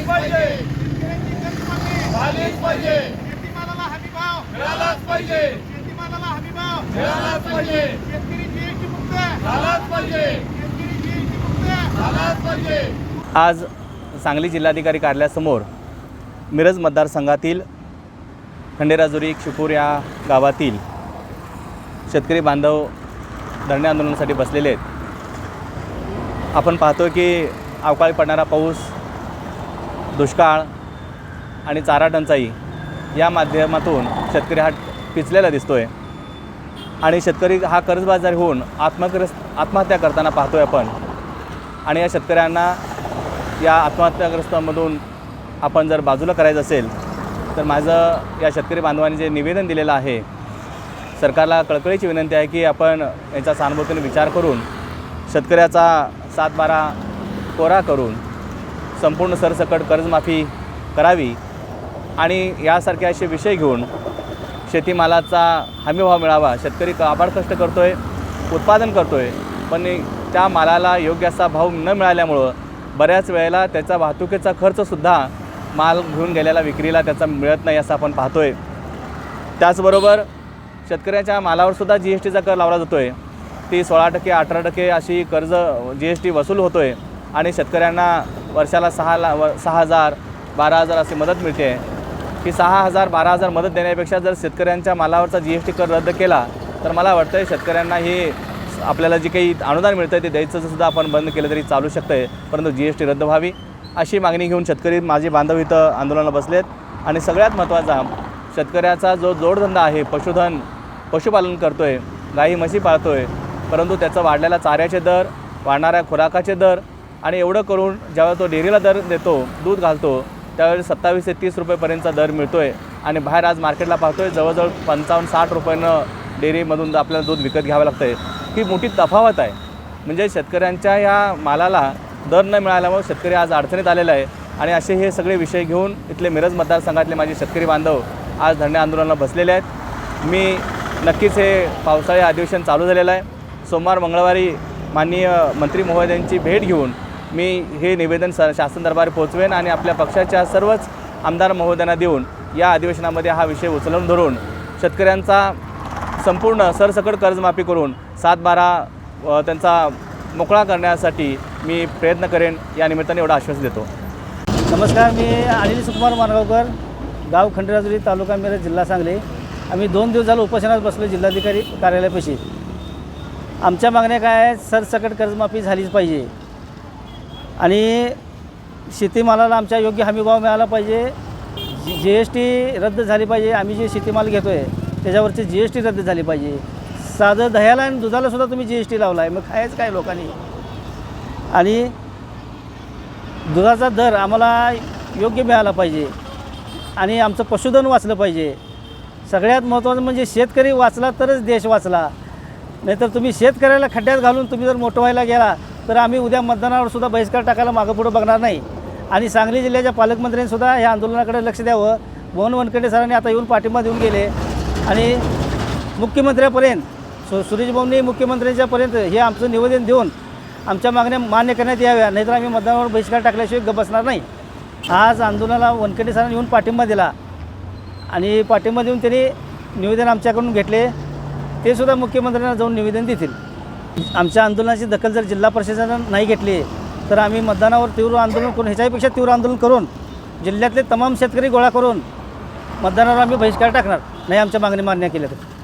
झालीच पाहिजे शेतकऱ्यांची कर्जमाफी झालीच पाहिजे. शेतीमालाला हमी भाव. मिळालाच पाहिजे. शेतीमालाला हमी भाव. मिळालाच पाहिजे. शेतकरी जीएसटी मुक्त. झालाच पाहिजे. शेतकरी जीएसटी मुक्त. झालाच पाहिजे. आज सांगली जिल्हाधिकारी कार्यालयासमोर मिरज मतदारसंघातील खंडेराजुरी शिपूर या गावातील शेतकरी बांधव धरणे आंदोलनासाठी बसलेले आहेत. आपण पाहतो की अवकाळी पडणारा पाऊस दुष्काळ आणि चारा टंचाई या माध्यमातून शेतकरी हा पिचलेला दिसतो आहे आणि शेतकरी हा कर्जबाजारी होऊन आत्मग्रस्त आत्महत्या करताना पाहतो आहे आपण. आणि या शेतकऱ्यांना या आत्महत्याग्रस्तांमधून आपण जर बाजूला करायचं असेल तर माझं या शेतकरी बांधवांनी जे निवेदन दिलेलं आहे सरकारला कळकळीची विनंती आहे की आपण याचा सहानुभूतीने विचार करून शेतकऱ्याचा सात बारा कोरा करून संपूर्ण सरसकट कर्जमाफी करावी आणि यासारखे असे विषय घेऊन शेतीमालाचा हमीभाव मिळावा. शेतकरी काबाड कष्ट करतो आहे उत्पादन करतो आहे पण त्या मालाला योग्य असा भाव न मिळाल्यामुळं बऱ्याच वेळेला त्याचा वाहतुकीचा खर्चसुद्धा माल घेऊन गेलेला विक्रीला त्याचा मिळत नाही असं आपण पाहतो आहे त्याचबरोबर शेतकऱ्याच्या मालावरसुद्धा जी एस टीचा कर लावला जातो आहे ती सोळा टक्के अठरा टक्के अशी कर्ज जी एस टी वसूल होतो आहे आणि शेतकऱ्यांना वर्षाला सहा ला व सहा हजार बारा हजार अशी मदत मिळते. ही सहा हजार बारा हजार मदत देण्यापेक्षा जर शेतकऱ्यांच्या मालावरचा जी एस टी कर रद्द केला तर मला वाटतं आहे शेतकऱ्यांना हे आपल्याला जे काही अनुदान मिळतं आहे ते द्यायचं सुद्धा आपण बंद केलं तरी चालू शकतं आहे परंतु जी एस टी रद्द व्हावी. अशी मागणी घेऊन शेतकरी माझे बांधव इथं आंदोलनाला बसलेत. आणि सगळ्यात महत्त्वाचा शेतकऱ्याचा जो जोडधंदा आहे पशुधन पशुपालन करतो आहे गाई म्हशी पाळतो आहे परंतु त्याचं वाढलेला चाऱ्याचे दर वाढणाऱ्या खुराकाचे दर आणि एवढं करून जेव्हा तो डेअरीला दर देतो दूध घालतो त्यावेळी सत्तावीस ते तीस रुपयेपर्यंतचा दर मिळतो आहे आणि बाहेर आज मार्केटला पाहतो आहे जवळजवळ पंचावन्न साठ रुपयानं डेअरीमधून आपल्याला दूध विकत घ्यावं लागतं आहे ही मोठी तफावत आहे. म्हणजे शेतकऱ्यांच्या या मालाला दर न मिळाल्यामुळे शेतकरी आज अडचणीत आलेला आहे. आणि असे हे सगळे विषय घेऊन इथले मिरज मतदारसंघातले माझे शेतकरी बांधव आज धरणे आंदोलनाला बसलेले आहेत. मी नक्कीच हे पावसाळी अधिवेशन चालू झालेलं आहे. सोमवार मंगळवारी माननीय मंत्री महोदयांची भेट घेऊन मी हे निवेदन स शासन दरबारी पोहोचवेन आणि आपल्या पक्षाच्या सर्वच आमदार महोदयांना देऊन या अधिवेशनामध्ये हा विषय उचलून धरून शेतकऱ्यांचा संपूर्ण सरसकट कर्जमाफी करून सात बारा त्यांचा मोकळा करण्यासाठी मी प्रयत्न करेन. या निमित्ताने एवढा आश्वास देतो. नमस्कार मी अनिल सुकुमार मानगावकर गाव खंडेराजुरी तालुका मिरज जिल्हा सांगली. आम्ही दोन दिवस झालं उपोषणात बसलो जिल्हाधिकारी कार्यालयापाशी. आमच्या मागण्या काय आहेत? सरसकट कर्जमाफी झालीच पाहिजे. आणि शेतीमालाला आमच्या योग्य हमीभाव मिळाला पाहिजे. जी एस टी रद्द झाली पाहिजे आम्ही जे शेतीमाल घेतो आहे त्याच्यावरची जी एस टी रद्द झाली पाहिजे साधं दह्याला आणि दुधालासुद्धा तुम्ही जी एस टी लावला आहे मग खायच काय लोकांनी आणि दुधाचा दर आम्हाला योग्य मिळाला पाहिजे आणि आमचं पशुधन वाचलं पाहिजे सगळ्यात महत्त्वाचं म्हणजे शेतकरी वाचला तरच देश वाचला नाहीतर तुम्ही शेतकऱ्याला खड्ड्यात घालून तुम्ही जर मोठं व्हायला गेला तर आम्ही उद्या मतदानावर सुद्धा बहिष्कार टाकायला मागं पुढं बघणार नाही. आणि सांगली जिल्ह्याच्या पालकमंत्र्यांनीसुद्धा या आंदोलनाकडे लक्ष द्यावं. मोहन वनखेडे सरांनी आता येऊन पाठिंबा देऊन गेले. आणि मुख्यमंत्र्यापर्यंत सु सुरेशभाऊंनी मुख्यमंत्र्यांच्यापर्यंत हे आमचं निवेदन देऊन आमच्या मागण्या मान्य करण्यात याव्या. नाहीतर आम्ही मतदानावर बहिष्कार टाकल्याशिवाय गप बसणार नाही. आज आंदोलनाला वनखेडे सरांनी येऊन पाठिंबा दिला. आणि पाठिंबा देऊन त्यांनी निवेदन आमच्याकडून घेतले. ते सुद्धा मुख्यमंत्र्यांना जाऊन निवेदन देतील. आमच्या आंदोलनाची दखल जर जिल्हा प्रशासनानं नाही घेतली तर आम्ही मतदानावर तीव्र आंदोलन करून ह्याच्यापेक्षा तीव्र आंदोलन करून जिल्ह्यातले तमाम शेतकरी गोळा करून मतदानावर आम्ही बहिष्कार टाकणार नाही आमच्या मागणी मान्य केल्या तर.